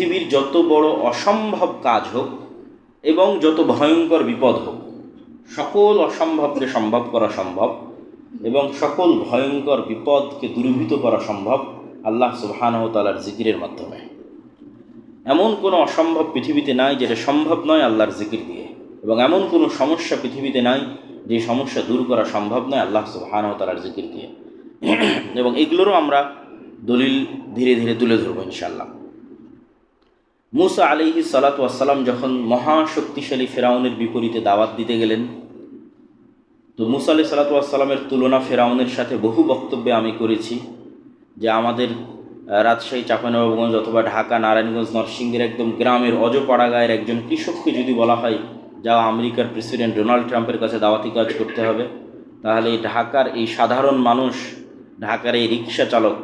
পৃথিবীর যত বড় অসম্ভব কাজ হোক এবং যত ভয়ঙ্কর বিপদ হোক, সকল অসম্ভবকে সম্ভব করা সম্ভব এবং সকল ভয়ঙ্কর বিপদকে দূরীভূত করা সম্ভব আল্লাহ সুবহানাহু তালার জিকিরের মাধ্যমে। এমন কোনো অসম্ভব পৃথিবীতে নাই যেটা সম্ভব নয় আল্লাহর জিকির দিয়ে এবং এমন কোনো সমস্যা পৃথিবীতে নাই যে সমস্যা দূর করা সম্ভব নয় আল্লাহ সুবহানাহু তালার জিকির দিয়ে। এবং এগুলোরও আমরা দলিল ধীরে ধীরে তুলে ধরবো ইনশাল্লাহ মুসা আলিহি সালাতাম যখন মহাশক্তিশালী ফেরাউনের বিপরীতে দাওয়াত দিতে গেলেন, তো মুসা আলি সালাতামের তুলনা ফেরাউনের সাথে বহু বক্তব্যে আমি করেছি যে আমাদের রাজশাহী চাঁপানবাবগঞ্জ অথবা ঢাকা, নারায়ণগঞ্জ নরসিংহের একদম গ্রামের অজপাড়া গায়ের একজন কৃষককে যদি বলা হয়, যা আমেরিকার প্রেসিডেন্ট ডোনাল্ড ট্রাম্পের কাছে দাওয়াতি কাজ করতে হবে, তাহলে ঢাকার এই সাধারণ মানুষ, ঢাকার এই রিক্সা চালক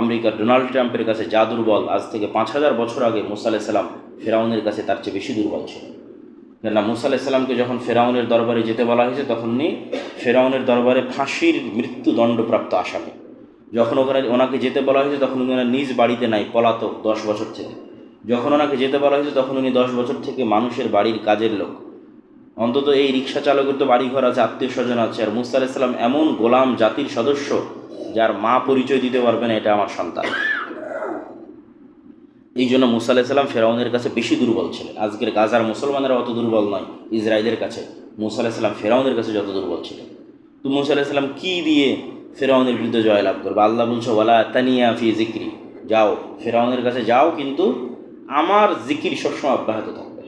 আমেরিকার ডোনাল্ড ট্রাম্পের কাছে যা দুর্বল, আজ থেকে পাঁচ হাজার বছর আগে মুসা আলাইসাল্লাম ফেরাউনের কাছে তার চেয়ে বেশি দুর্বল ছিল। কেননা মুসা আলাইসাল্লামকে যখন ফেরাউনের দরবারে যেতে বলা হয়েছে তখন উনি ফেরাউনের দরবারে ফাঁসির মৃত্যুদণ্ডপ্রাপ্ত আসামি। যখন ওখানে ওনাকে যেতে বলা হয়েছে, তখন উনি ওনার নিজ বাড়িতে নাই, পলাতক, দশ বছর থেকে যখন ওনাকে যেতে বলা হয়েছে, তখন উনি দশ বছর থেকে মানুষের বাড়ির কাজের লোক। অন্তত এই রিক্সা চালকের তো বাড়িঘর আছে, আত্মীয় স্বজন আছে। আর মুসা আলাইসাল্লাম এমন গোলাম জাতির সদস্য যার মা পরিচয় দিতে পারবে না, এটা আমার সন্তান। এই জন্য মুসা ফেরাউনের কাছে বেশি দুর্বল ছিলেন। আজকের গাজার মুসলমানেরা অত দুর্বল নয়, ইসরায়েলের কাছে। মুসা ফেরাউনের কাছে যত দুর্বল ছিলেন। তো মুসা আলাইসাল্লাম কী দিয়ে ফেরাউনের বিরুদ্ধে জয়লাভ করবে? আল্লাহ বলছো, ওয়ালা তানিয়া ফি জিক্রি যাও, ফেরাউনের কাছে যাও, কিন্তু আমার জিকির সবসময় অব্যাহত থাকবে।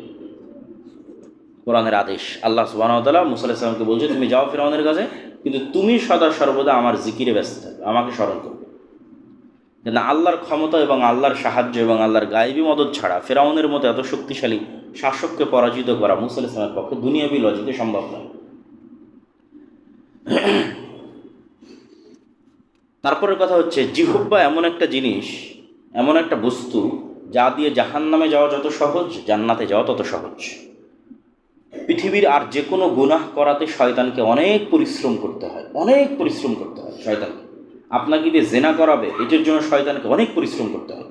কোরআনের আদেশ। আল্লাহ সুবাহতালা মুসা বলছে, তুমি যাও ফেরাউনের কাছে কিন্তু তুমি সদা সর্বদা আমার জিকিরে ব্যস্ত থাকবে, আমাকে স্মরণ করবে। যেন আল্লাহর ক্ষমতা এবং আল্লাহর সাহায্য এবং আল্লাহর গায়েবী মদত ছাড়া ফেরাউনের মতো এত শক্তিশালী শাসককে পরাজিত করা মুসা ইসলামের পক্ষে দুনিয়াবি লজিকে সম্ভব নয়। তারপরের কথা হচ্ছে জিহুব্বা এমন একটা জিনিস, এমন একটা বস্তু যা দিয়ে জাহান নামে যাওয়া যত সহজ, জান্নাতে যাওয়া তত সহজ। পৃথিবীর আর যে কোনো গুনাহ করাতে শয়তানকে অনেক পরিশ্রম করতে হয়, অনেক পরিশ্রম করতে হয় শয়তানকে। আপনাকে যে জেনা করাবে, এটার জন্য শয়তানকে অনেক পরিশ্রম করতে হয়।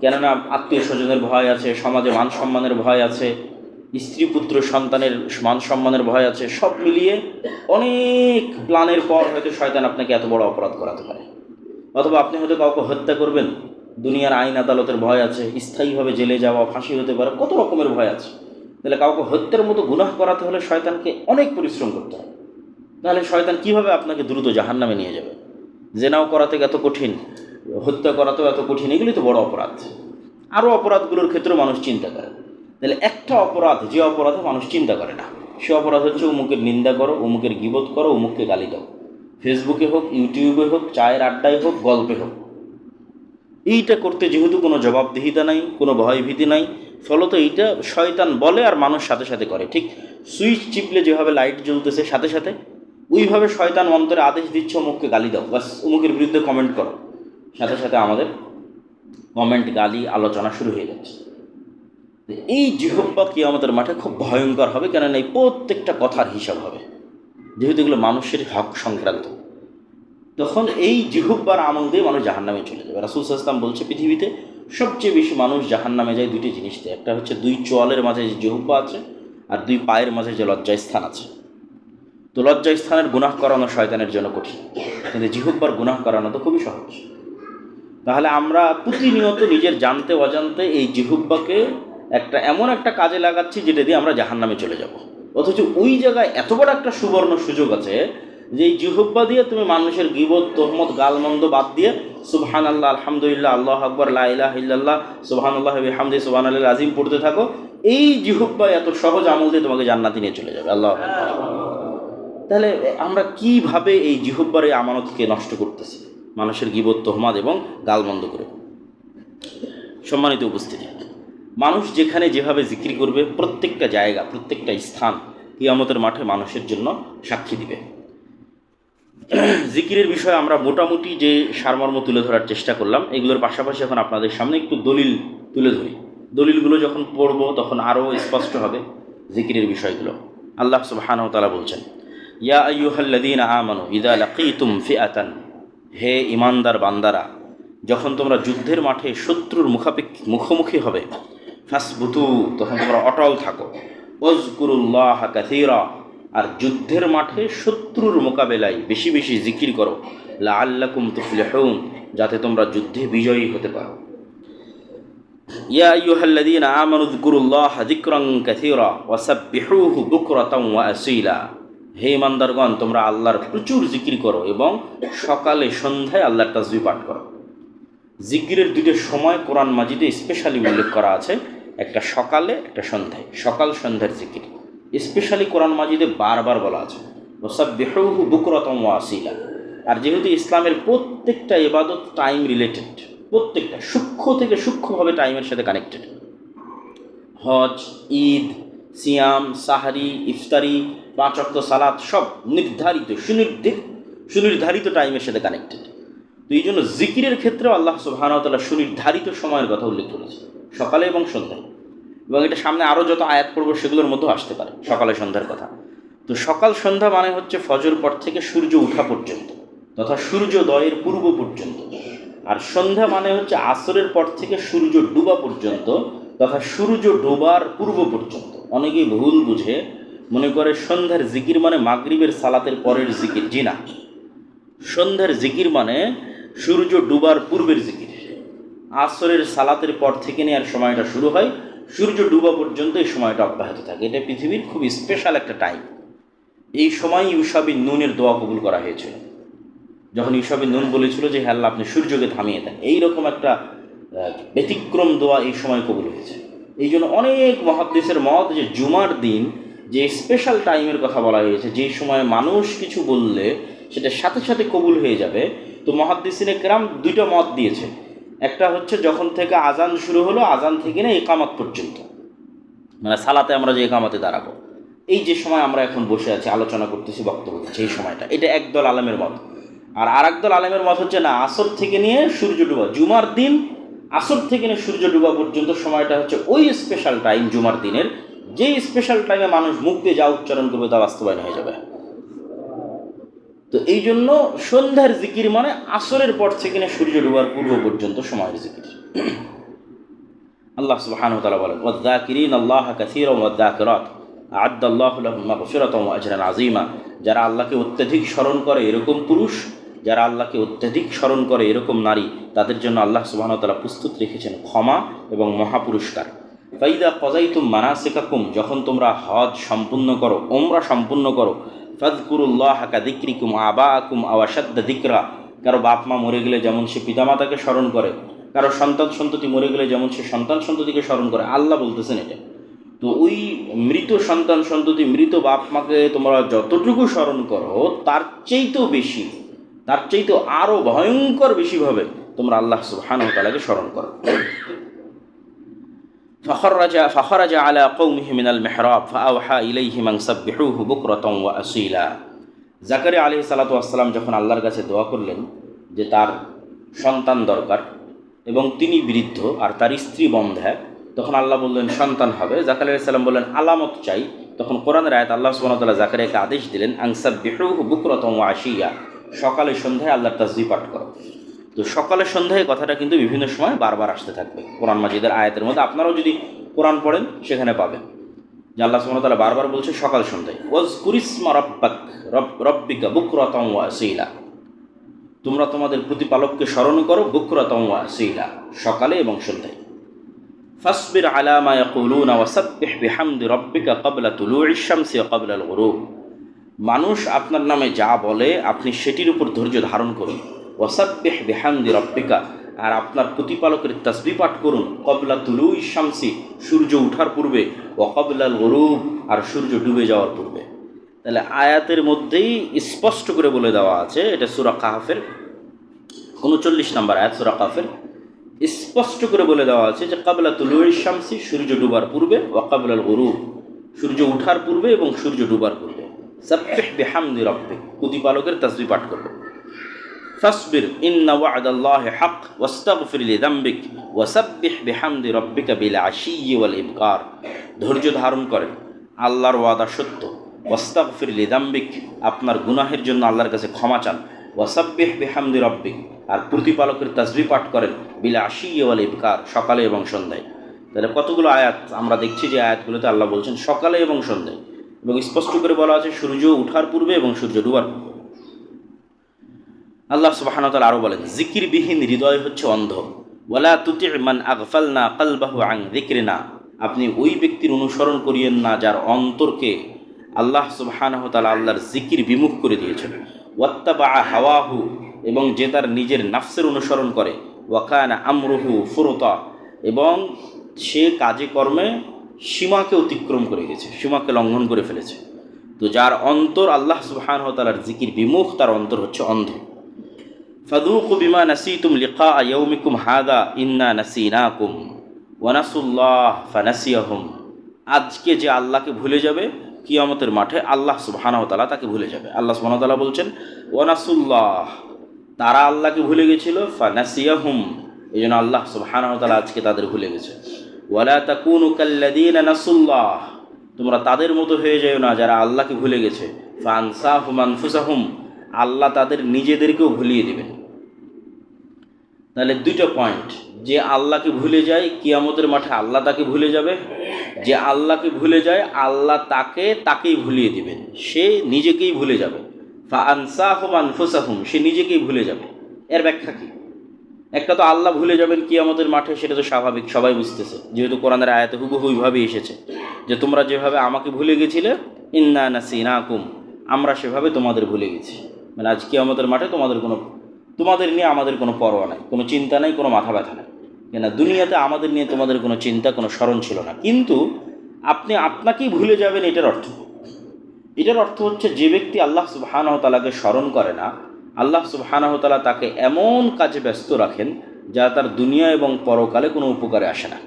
কেননা আত্মীয় স্বজনের ভয় আছে, সমাজে মান সম্মানের ভয় আছে, স্ত্রী পুত্র সন্তানের মান সম্মানের ভয় আছে, সব মিলিয়ে অনেক প্ল্যানের পর হয়তো শয়তান আপনাকে এত বড় অপরাধ করাতে পারে। অথবা আপনি হয়তো কাউকে হত্যা করবেন, দুনিয়ার আইন আদালতের ভয় আছে, স্থায়ীভাবে জেলে যাওয়া, ফাঁসি হতে পারে, কত রকমের ভয় আছে। তাহলে কাউকে হত্যার মতো গুনাহ করাতে হলে শয়তানকে অনেক পরিশ্রম করতে হয় তাহলে শয়তান কীভাবে আপনাকে দ্রুত জাহান্নামে নিয়ে যাবে? জেনাও করাতে এত কঠিন, হত্যা করাতেও এত কঠিন, এগুলি তো বড় অপরাধ। আরও অপরাধগুলোর ক্ষেত্রেও মানুষ চিন্তা করে। তাহলে একটা অপরাধ, যে অপরাধে মানুষ চিন্তা করে না, সে অপরাধ হচ্ছে অমুকের নিন্দা করো, অমুকের গিবোধ করো, অমুককে গালি দাও। ফেসবুকে হোক, ইউটিউবে হোক, চায়ের আড্ডায় হোক, গল্পে হোক। এইটা করতে যেহেতু কোনো জবাবদিহিতা নাই, কোনো ভয়ভীতি নাই, ফলত এইটা শয়তান বলে আর মানুষ সাথে সাথে করে, ঠিক? সুইচ চিপলে যেভাবে লাইট জ্বলতেছে সাথে সাথে, ওইভাবে শয়তান অন্তরে আদেশ দিচ্ছে অমুককে গালি দাও, বাস, অমুকের বিরুদ্ধে কমেন্ট করো। সাথে সাথে আমাদের কমেন্ট গালি, আলোচনা শুরু হয়ে যাচ্ছে। এই জিহব্বা কি আমাদের মাঠে খুব ভয়ঙ্কর হবে, কেননা এই প্রত্যেকটা কথার হিসাব হবে। যেহেতু এগুলো মানুষের হক সংক্রান্ত। তখন এই জিহুব্বার আমল দিয়ে মানুষ জাহান নামে চলে যাবে। রাসুল ইসলাম বলছে, পৃথিবীতে সবচেয়ে বেশি মানুষ জাহান নামে যায় দুটি জিনিস দিয়ে। একটা হচ্ছে দুই চোয়ালের মাঝে যে জিহুব্বা আছে, আর দুই পায়ের মাঝে যে লজ্জায় স্থান আছে। তো লজ্জায় স্থানের গুনাহ করানো শয়তানের জন্য কঠিন। কিন্তু জিহুব্বার গুনাহ করানো তো খুবই সহজ। তাহলে আমরা প্রতিনিয়ত নিজের জানতে অজান্তে এই জিহুব্বাকে একটা এমন একটা কাজে লাগাচ্ছি, যেটা দিয়ে আমরা জাহান নামে চলে যাব। অথচ ওই জায়গায় এত বড় একটা সুবর্ণ সুযোগ আছে যে এই জিহুব্বা দিয়ে তুমি মানুষের গিবত, তোহমত, গালমন্দ বাদ দিয়ে সুবহান আল্লাহ আলহামদুলিল্লাহ, আল্লাহ আকবর লাহ ইল্লাল্লাহ সুবহান আল্লাহ হামদি সুবহান আল্লাহ আজিম পড়তে থাকো। এই জিহুব্বা এত সহজ আমল দিয়ে তোমাকে জান্নাতি নিয়ে চলে যাবে, আল্লাহ তাহলে আমরা কীভাবে এই জিহুব্বার এই আমানতকে নষ্ট করতেছি? মানুষের গিবত তোহমাদ এবং গালমন্দ করে। সম্মানিত উপস্থিতি, মানুষ যেখানে যেভাবে জিক্রি করবে, প্রত্যেকটা জায়গা, প্রত্যেকটা স্থান কিয়ামতের মাঠে মানুষের জন্য সাক্ষী দিবে। জিকিরের বিষয়ে আমরা মোটামুটি যে সারমর্ম তুলে ধরার চেষ্টা করলাম, এগুলোর পাশাপাশি এখন আপনাদের সামনে একটু দলিল তুলে ধরি। দলিলগুলো যখন পড়ব তখন আরও স্পষ্ট হবে জিকিরের বিষয়গুলো। আল্লাহ সুবহানাহু তাআলা বলছেন, ইয়া আইয়ুহাল্লাযীনা আমানু ইযা লাকীতুম ফিআতান হে ইমানদার বান্দারা, যখন তোমরা যুদ্ধের মাঠে শত্রুর মুখাপেক্ষি মুখোমুখি হবে, ফাসবুতু, তখন তোমরা অটল থাকো। ওজকুরুল্লাহ কাথিরা আর যুদ্ধের মাঠে শত্রুর মোকাবেলায় বেশি বেশি জিকির করো। লা আল্লাকুম তুফলিহুন, যাতে তোমরা যুদ্ধে বিজয়ী হতে পারো। ইয়া আইয়ুহাল্লাযীনা আমানু যকুরুল্লাহ যিকরান কাসীরা ওয়াসাব্বিহুহু বুকরাতাও ওয়া আসীলা। হে ইমানদারগণ, তোমরা আল্লাহর প্রচুর জিকির করো এবং সকালে সন্ধ্যায় আল্লাহর তাসবিহ পাঠ করো। জিকিরের দুটো সময় কোরআন মাজিদে স্পেশালি উল্লেখ করা আছে, একটা সকালে, একটা সন্ধ্যায়। সকাল সন্ধ্যার জিকির। স্পেশালি কোরআন মাজিদে বারবার বলা আছে। ওসাব্বিহুহু বুকরাতাও ওয়া আসীলা। আর যেহেতু ইসলামের প্রত্যেকটা এবাদত টাইম রিলেটেড প্রত্যেকটা সূক্ষ্ম থেকে সূক্ষ্মভাবে টাইমের সাথে কানেক্টেড হজ, ঈদ, সিয়াম, সাহারি, ইফতারি, পাঁচ অক্ত সালাত, সব নির্ধারিত সুনির্দিষ্ট সুনির্ধারিত টাইমের সাথে কানেক্টেড তো এই জন্য জিকিরের ক্ষেত্রেও আল্লাহ সুবাহানতাল্লাহ সুনির্ধারিত সময়ের কথা উল্লেখ করেছে সকালে এবং সন্ধ্যায়। এবং এটা সামনে আরও যত আয়াত পড়ব সেগুলোর মধ্যেও আসতে পারে, সকালে সন্ধ্যার কথা। তো সকাল সন্ধ্যা মানে হচ্ছে ফজর পর থেকে সূর্য ওঠা পর্যন্ত, তথা সূর্যোদয়ের পূর্ব পর্যন্ত। আর সন্ধ্যা মানে হচ্ছে আসরের পর থেকে সূর্য ডুবা পর্যন্ত, তথা সূর্য ডোবার পূর্ব পর্যন্ত। অনেকেই ভুল বুঝে, মনে করে সন্ধ্যার জিকির মানে মাগরিবের সালাতের পরের জিকির, জি না। সন্ধ্যার জিকির মানে সূর্য ডুবার পূর্বের জিকির। আসরের সালাতের পর থেকে নেওয়ার সময়টা শুরু হয় সূর্য ডুবা পর্যন্ত এই সময়টা অব্যাহত থাকে। এটা পৃথিবীর খুব স্পেশাল একটা টাইম এই সময় ইউসাবিন নুনের দোয়া কবুল করা হয়েছিল। যখন ইউসাবিন নুন বলেছিল যে হ্যাঁ আপনি সূর্যকে থামিয়ে দেন। এইরকম একটা ব্যতিক্রম দোয়া এই সময় কবুল হয়েছে। এই জন্য অনেক মহাদ্দেশের মত যে, জুমার দিন যে স্পেশাল টাইমের কথা বলা হয়েছে, যে সময় মানুষ কিছু বললে সেটা সাথে সাথে কবুল হয়ে যাবে, তো মহাদ্দিসিনে কেরাম দুইটা মত দিয়েছে। একটা হচ্ছে যখন থেকে আজান শুরু হলো, আজান থেকে না একামত পর্যন্ত। মানে সালাতে আমরা যে একামতে দাঁড়াবো। এই যে সময় আমরা এখন বসে আছি, আলোচনা করতেছি, বক্তব্য দিচ্ছি, এই সময়টা। এটা একদল আলেমের মত। আর আর একদল আলেমের মত হচ্ছে না, আসর থেকে নিয়ে সূর্য ডুবা, জুমার দিন আসর থেকে নিয়ে সূর্য ডুবা পর্যন্ত সময়টা হচ্ছে ওই স্পেশাল টাইম জুমার দিনের। যেই স্পেশাল টাইমে মানুষ মুখ দিয়ে যা উচ্চারণ করবে তা বাস্তবায়ন হয়ে যাবে। তো এই জন্য সন্ধ্যার জিকির মানে আসরের পর থেকে নিয়ে সূর্য ডুবার পূর্ব পর্যন্ত সময়ের জিকির। আল্লাহ সুবহানাহু ওয়া তাআলা বলেন ওয়াদ্দাকিরিন আল্লাহ কাসীরান ওয়াদ্দাকিরাত আ'আদ্দাল্লাহু লাহুম মাগফিরাতান ওয়া আজরান আযীমা। যারা আল্লাহকে অত্যধিক স্মরণ করে এরকম পুরুষ, যারা আল্লাহকে অত্যধিক স্মরণ করে এরকম নারী, তাদের জন্য আল্লাহ তাআলা প্রস্তুত রেখেছেন ক্ষমা এবং মহাপুরস্কার। ফাইদা কজাইতুম মানাসিকাকুম, যখন তোমরা হজ সম্পূর্ণ করো ওমরা সম্পূর্ণ করো ফাদকুরুল্লাহ কা দিক্রিকুম আবা আকুম আওয়াসাদ্দা দিকরা কারও বাপ মা মরে গেলে যেমন সে পিতামাতাকে স্মরণ করে, কারও সন্তান সন্ততি মরে গেলে যেমন সে সন্তান সন্ততিকে স্মরণ করে, আল্লাহ বলতেছেন এটা। তো ওই মৃত সন্তান সন্ততি, মৃত বাপ মাকে তোমরা যতটুকু স্মরণ করো, তার চাইতেও বেশি, তার চাইতেও আরও ভয়ঙ্কর বেশিভাবে তোমরা আল্লাহ সুবহানাহু তাআলাকে স্মরণ করো। فخرج فخرج على قومه من المحراب فأوحى إليهم أن سبحوه بكرة وأصيلا জাকারিয়া আলী সালাতাম যখন আল্লাহর কাছে দোয়া করলেন যে তার সন্তান দরকার এবং তিনি বৃদ্ধ আর তার স্ত্রী বন্ধা তখন আল্লাহ বললেন সন্তান হবে জাকারিয়া সাল্লাম বললেন আলামত চাই তখন কোরআনের আয়াত আল্লাহ সুবহানাহু জাকারিয়াকে আদেশ দিলেন আংসাব বিহরুহ বুকরতম আশিয়া সকালে সন্ধ্যায় আল্লাহর তাসবি পাঠ করো তো সকালে সন্ধ্যায় কথাটা কিন্তু বিভিন্ন সময় বারবার আসতে থাকবে। কোরআন মাজিদের আয়াতের মধ্যে আপনারাও যদি কোরআন পড়েন, সেখানে পাবেন। যে আল্লাহ সুবহানাহু তাআলা বারবার বলছে সকাল সন্ধ্যায় ওয়াজ কুরিসমা রব্বাক, রব, রব্বিকা বুকরাতাম ওয়া আসীলা। তোমরা তোমাদের প্রতিপালককে স্মরণ করো বুকরাতাম ওয়া আসীলা, সকালে এবং সন্ধ্যায়। ফাসবির আলা মা ইয়াকুলুনা ওয়াসাব্বিহ বিহামদি রব্বিকা ক্বাবলা তুলুইশ শামসি ওয়া ক্বাবলা আল মানুষ আপনার নামে যা বলে, আপনি সেটির উপর ধৈর্য ধারণ করুন। ওয়াসাব্বিহ বিহামদি রব্বিকা। আর আপনার প্রতিপালকের তসবি পাঠ করুন কবলা তুলু শামসি, সূর্য উঠার পূর্বে ও কবলাল গরুব, আর সূর্য ডুবে যাওয়ার পূর্বে। তাহলে আয়াতের মধ্যেই স্পষ্ট করে বলে দেওয়া আছে, এটা সুরা কাহাফের উনচল্লিশ নম্বর আয়াত, সুরা কাহাফের। স্পষ্ট করে বলে দেওয়া আছে যে কাবলা তুলু শামসি, সূর্য ডুবার পূর্বে ও কবলাল গরুব, সূর্য উঠার পূর্বে এবং সূর্য ডুবার পূর্বে। সাব্বিহ বিহামদি রব্বিক। প্রতিপালকের তসবি পাঠ করবে ফাসবির ইন্না ওয়াদাল্লাহি হক, ওয়াস্তাগফির লিযামবিক ওয়াসাব্বিহ বিহামদি রব্বিকা বিল আশিয়্যি ওয়াল ধৈর্য ধারণ করেন, আল্লাহর ওয়াদা সত্য। ওয়াস্তাগফির লিদাম্বিক আপনার গুনাহের জন্য আল্লাহর কাছে ক্ষমা চান। ওয়াসাব্বিহ বিহামদি রব্বিক, আর প্রতিপালকের তাজবি পাঠ করেন, বিলা আশি ওয়াল ইবকার, সকালে এবং সন্ধ্যায়। তাহলে কতগুলো আয়াত আমরা দেখছি যে আয়াতগুলোতে আল্লাহ বলছেন সকালে এবং সন্ধ্যায়? এবং স্পষ্ট করে বলা আছে সূর্য উঠার পূর্বে এবং সূর্য ডুবার পূর্বে। আল্লাহ সুবাহানতাল আরও বলেন, জিকিরবিহীন হৃদয় হচ্ছে অন্ধ। ওয়ালা তুতি মান আগফাল না কালবাহু আং জিকির না আপনি ওই ব্যক্তির অনুসরণ করিয়েন না যার অন্তরকে আল্লাহ সুবাহানহতাল আল্লাহর জিকির বিমুখ করে দিয়েছেন। ওয়াত্তাবা হাওয়াহু, এবং যে তার নিজের নাফসের অনুসরণ করে। ওয়াকানা আমরুহু ফুরতা, এবং সে কাজে কর্মে সীমাকে অতিক্রম করে গেছে, সীমাকে লঙ্ঘন করে ফেলেছে। তো যার অন্তর আল্লাহ সুবাহানহতালার জিকির বিমুখ, তার অন্তর হচ্ছে অন্ধ। ফাদুকু বিমা নাসিতুম লিকা ইয়ৌমিকুম হাদা ইন্না নাসিনাকুম ওয়ানাসুল্লাহ ফানাসিয়াহুম। আজকে যে আল্লাহকে ভুলে যাবে, কিয়ামতের মাঠে আল্লাহ সুবহানাহতালা তাকে ভুলে যাবে। আল্লাহ সুবহানাহতালা বলছেন ওয়ানাসুল্লাহ তারা আল্লাহকে ভুলে গেছিল, ফানাসিয়াহুম। এই জন্য আল্লাহ সুবহানাহতালা আজকে তাদের ভুলে গেছে। ওয়ালা তাকুনু কাল্লাদিনা নাসুল্লাহ তোমরা তাদের মতো হয়ে যাও না যারা আল্লাহকে ভুলে গেছে। ফানসাহুম আনফুসাহুম আল্লাহ তাদের নিজেদেরকেও ভুলিয়ে দেবেন। তাহলে দুইটা পয়েন্ট যে আল্লাহকে ভুলে যায়, কিয়ামতের মাঠে আল্লাহ তাকে ভুলে যাবে। যে আল্লাহকে ভুলে যায়, আল্লাহ তাকে, তাকেই ভুলিয়ে দিবেন। সে নিজেকেই ভুলে যাবে। আনসাহুম সে নিজেকেই ভুলে যাবে। এর ব্যাখ্যা কি? একটা তো আল্লাহ ভুলে যাবেন কিয়ামতের মাঠে, সেটা তো স্বাভাবিক, সবাই বুঝতেছে। যেহেতু কোরআনের আয়াতে হুবহু ওইভাবেই এসেছে, যে তোমরা যেভাবে আমাকে ভুলে গেছিলে, ইন্না নাসিনাকুম, আমরা সেভাবে তোমাদের ভুলে গেছি। মানে আজ কিয়ামতের মাঠে তোমাদের কোনো, তোমাদের নিয়ে আমাদের কোনো পরোয়া নাই, কোনো চিন্তা নাই, কোনো মাথা ব্যথা নাই। কেন দুনিয়াতে আমাদের নিয়ে তোমাদের কোনো চিন্তা, কোনো স্মরণ ছিল না। কিন্তু আপনি আপনাকেই ভুলে যাবেন এটার অর্থ। এটার অর্থ হচ্ছে যে ব্যক্তি আল্লাহ সুবাহানহতালাকে স্মরণ করে না, আল্লাহ সুবাহানহতালা তাকে এমন কাজে ব্যস্ত রাখেন যা তার দুনিয়া এবং পরকালে কোনো উপকারে আসে না।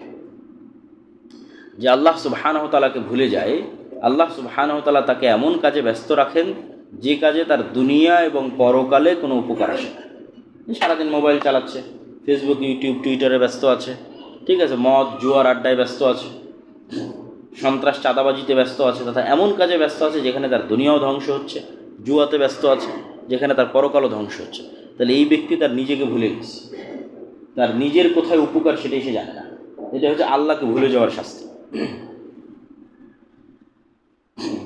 যে আল্লাহ সুবাহানহতালাকে ভুলে যায়, আল্লাহ সুবাহানহতালা তাকে এমন কাজে ব্যস্ত রাখেন যে কাজে তার দুনিয়া এবং পরকালে কোনো উপকার আসে না। সারাদিন মোবাইল চালাচ্ছে ফেসবুক ইউটিউব টুইটারে ব্যস্ত আছে, ঠিক আছে? মদ, জুয়ার আড্ডায় ব্যস্ত আছে, সন্ত্রাস, চাঁদাবাজিতে ব্যস্ত আছে, তথা এমন কাজে ব্যস্ত আছে যেখানে তার দুনিয়াও ধ্বংস হচ্ছে, জুয়াতে ব্যস্ত আছে, যেখানে তার পরকালও ধ্বংস হচ্ছে। তাহলে এই ব্যক্তি তার নিজেকে ভুলে গেছে। তার নিজের কোথায় উপকার সেটাই সে জানে না। এটা হচ্ছে আল্লাহকে ভুলে যাওয়ার শাস্তি।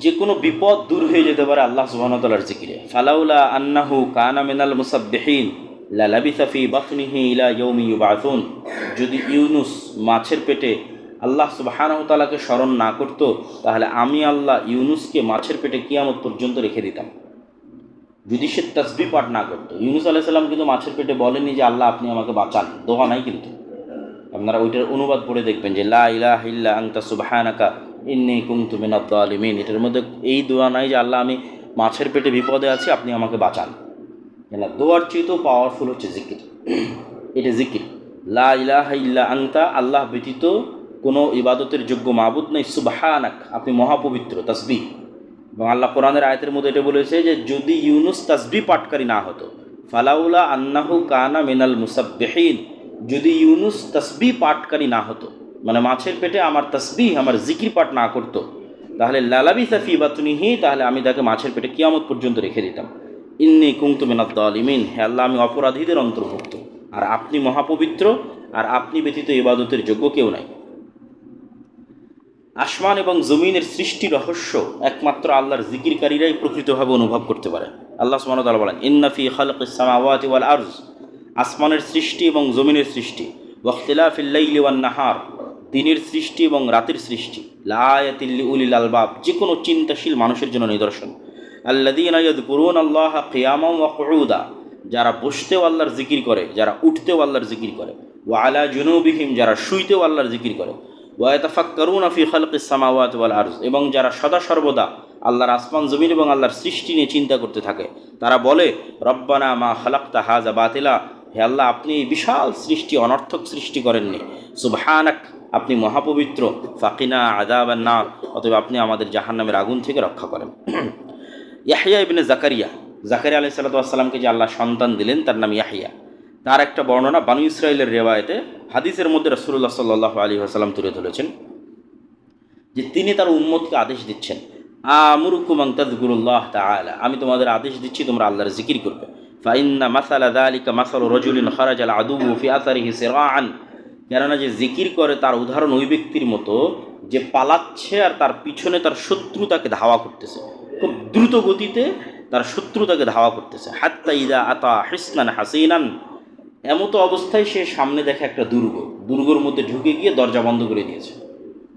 যে কোনো বিপদ দূর হয়ে যেতে পারে আল্লাহ সুবাহতালার জিকিরে। ফালাউলা আন্নাহু কানা মিনাল মুসাব্বিহিন লালাবিসাফি বাতনিহি ইলা ইয়ৌমি ইউবাথুন যদি ইউনুস মাছের পেটে আল্লাহ সুবাহানহতালাকে স্মরণ না করত, তাহলে আমি আল্লাহ ইউনুসকে মাছের পেটে কিয়ামত পর্যন্ত রেখে দিতাম। যদি সে তসবি পাঠ না করতো। ইউনুস আলাহ সাল্লাম কিন্তু মাছের পেটে বলেনি যে, আল্লাহ, আপনি আমাকে বাঁচান। দোয়া নাই কিন্তু। আপনারা ওইটার অনুবাদ পড়ে দেখবেন যে, লা ইলাহ ইল্লা আংতা সুবাহানাকা। ইন্নি কুমতু মিনাত আলিমিন এটার মধ্যে এই দোয়া নাই যে, আল্লাহ, আমি মাছের পেটে বিপদে আছি, আপনি আমাকে বাঁচান। না দোয়ার চেয়েতেও পাওয়ারফুল হচ্ছে জিকির। এটা জিকির। লা ইল্লা আংতা আল্লাহ ব্যতীত কোনো ইবাদতের যোগ্য মাহবুদ নেই। সুবাহানাক, আপনি মহাপবিত্র তসবি এবং আল্লাহ কোরআনের আয়তের মধ্যে এটা বলেছে যে, যদি ইউনুস তসবি পাটকারী না হতো, ফালাউলা আন্নাহু কানা মিনাল মুসাব্বিহিন। যদি ইউনুস তসবি পাটকারী না হতো মানে মাছের পেটে আমার তসবি আমার জিকির পাঠ না করতো, তাহলে লালাবি সাফি বাতুনিহি, তাহলে আমি তাকে মাছের পেটে কিয়ামত পর্যন্ত রেখে দিতাম। ইন্নি কুমতু মিনাদ্দ আলিমিন হে আল্লাহ, আমি অপরাধীদের অন্তর্ভুক্ত। আর আপনি মহাপবিত্র, আর আপনি ব্যতীত ইবাদতের যোগ্য কেউ নাই। আসমান এবং জমিনের সৃষ্টি রহস্য একমাত্র আল্লাহর জিকিরকারীরাই প্রকৃতভাবে অনুভব করতে পারে। আল্লাহ সুমতাল বলেন ইন্নাফি খালক ইসলামাওয়াতি ওয়াল আরজ আসমানের সৃষ্টি এবং জমিনের সৃষ্টি। ওয়াখতিলাফিল্লাইলি ওয়ান নাহার দিনের সৃষ্টি এবং রাতের সৃষ্টি। লায়াতিল্লি উলিল আলবাব যে কোনো চিন্তাশীল মানুষের জন্য নিদর্শন। আল্লাদিন করুন আল্লাহ কিয়ামাম ওয়াকুদা যারা বসতেও আল্লাহর জিকির করে, যারা উঠতেও আল্লাহর জিকির করে। ওয়া আলা জুনুবিহিম, যারা শুইতেও আল্লাহর জিকির করে। ওয়াতাফাক্কারুন আফি খালক ইসলামাওয়াত ওয়াল আরজ, এবং যারা সদা সর্বদা আল্লাহর আসমান, জমিন এবং আল্লাহর সৃষ্টি নিয়ে চিন্তা করতে থাকে, তারা বলে, রব্বানা মা খালাক্তা হাজা বাতিলা হে আল্লাহ, আপনি এই বিশাল সৃষ্টি, অনর্থক সৃষ্টি করেননি। সুবহানাক, আপনি মহাপবিত্র। ফাকিনা আদাবান্নার অতএব আপনি আমাদের জাহান্নামের আগুন থেকে রক্ষা করেন। ইয়াহিয়া ইবনে জাকারিয়া জাকারিয়া আলি সাল্লাতামকে যে আল্লাহ সন্তান দিলেন, তার নাম ইয়াহিয়া তার একটা বর্ণনা বানু ইসরায়েলের রেওয়ায়তে, হাদিসের মধ্যে রসুল্লাহ সাল্লাহ আলী আসাল্লাম তুলে ধরেছেন যে তিনি তার উম্মতকে আদেশ দিচ্ছেন, আমুরুকুমাং তাদগুরুল্লাহ তালা আমি তোমাদের আদেশ দিচ্ছি, তোমরা আল্লাহর জিকির করবে। ফাইন্না মাসালা দালিকা মাসাল রজুলিন খরাজাল আদু ফি আসারিহি সিরাআন। কেননা যে জিকির করে তার উদাহরণ ওই ব্যক্তির মতো যে পালাচ্ছে আর তার পিছনে তার শত্রু তাকে ধাওয়া করতেছে। খুব দ্রুত গতিতে তার শত্রু তাকে ধাওয়া করতেছে। হাত্তা ইদা আতা হিসনান হাসিনান। এমতো অবস্থায় সে সামনে দেখে একটা দুর্গ। দুর্গর মধ্যে ঢুকে গিয়ে দরজা বন্ধ করে দিয়েছে।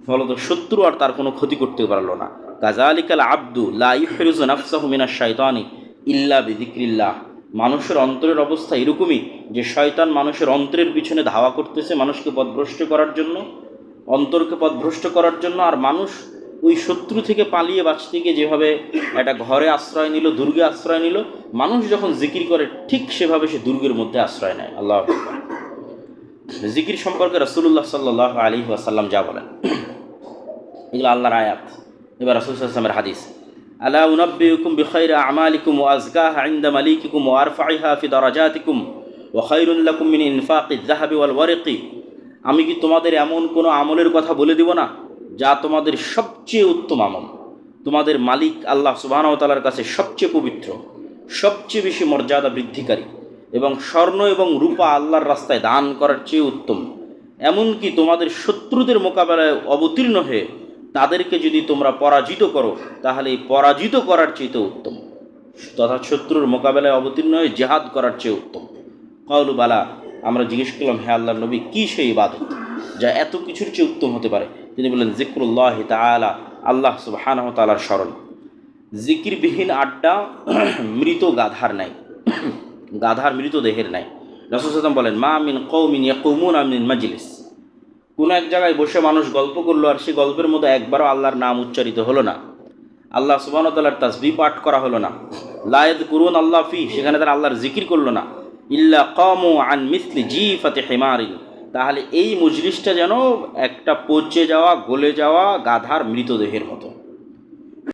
ফলত শত্রু আর তার কোনো ক্ষতি করতে পারল না। কাজালিকাল আব্দু লা ইফরিজু নাফসাহু মিনাশ শাইতানি ইল্লা বিযিকরিল্লাহ। মানুষের অন্তরের অবস্থা এরকমই যে শয়তান মানুষের অন্তরের পিছনে ধাওয়া করতেছে মানুষকে পথভ্রষ্ট করার জন্য, অন্তরকে পথভ্রষ্ট করার জন্য, আর মানুষ ওই শত্রু থেকে পালিয়ে বাঁচতে গিয়ে যেভাবে একটা ঘরে আশ্রয় নিল, দুর্গে আশ্রয় নিল, মানুষ যখন জিকির করে, ঠিক সেভাবে সে দুর্গের মধ্যে আশ্রয় নেয়। আল্লাহ জিকির সম্পর্কে রসুল্লাহ সাল্লাহ আলী ওয়াসাল্লাম যা বলেন। এগুলো আল্লাহর আয়াত। এবার রসুল সাল্লামের হাদিস। আলা উনব্বিউকুম বিখাইর আমালিকুম ওয়া আজকাহা ইনদা মালিকিকুম ওয়া আরফাইহা ফি দারাজাতিকুম ওয়া খায়রুল লাকুম মিন ওয়ারিকি। আমি কি তোমাদের এমন কোনো আমলের কথা বলে দিব না? যা তোমাদের সবচেয়ে উত্তম আমল। তোমাদের মালিক আল্লাহ সুবহানাহু তাআলার কাছে সবচেয়ে পবিত্র, সবচেয়ে বেশি মর্যাদা বৃদ্ধিকারী এবং স্বর্ণ এবং রূপা আল্লাহর রাস্তায় দান করার চেয়ে উত্তম। এমনকি তোমাদের শত্রুদের মোকাবেলায় অবতীর্ণ হয়ে তাদেরকে যদি তোমরা পরাজিত করো, তাহলে এই পরাজিত করার চেয়েতে উত্তম। তথা শত্রুর মোকাবেলায় অবতীর্ণ হয়ে জেহাদ করার চেয়ে উত্তম। কাউলু বালা, আমরা জিজ্ঞেস করলাম, হে আল্লাহ নবী, কী সেই ইবাদত যা এত কিছুর চেয়ে উত্তম হতে পারে? তিনি বললেন, জিক্রুল্লাহ তালা আল্লাহ সুবাহানহ তালার স্মরণ। জিকিরবিহীন আড্ডা মৃত গাধার নাই। গাধার মৃতদেহের নাই। রসুলাম বলেন, মা আমিন কৌমিন ইয়াকুমুন আমিন মাজলিস। কোনো এক জায়গায় বসে মানুষ গল্প করল আর সেই গল্পের মধ্যে একবারও আল্লাহর নাম উচ্চারিত হলো না। আল্লাহ সুবাহতাল্লার তাসবি পাঠ করা হলো না। লায়েদ করুন আল্লাহ ফি, সেখানে তারা আল্লাহর জিকির করল না। ইল্লা কমু আন মিসলি জি ফাতে হেমারিন। তাহলে এই মজলিসটা যেন একটা পচে যাওয়া, গলে যাওয়া গাধার মৃতদেহের মতো।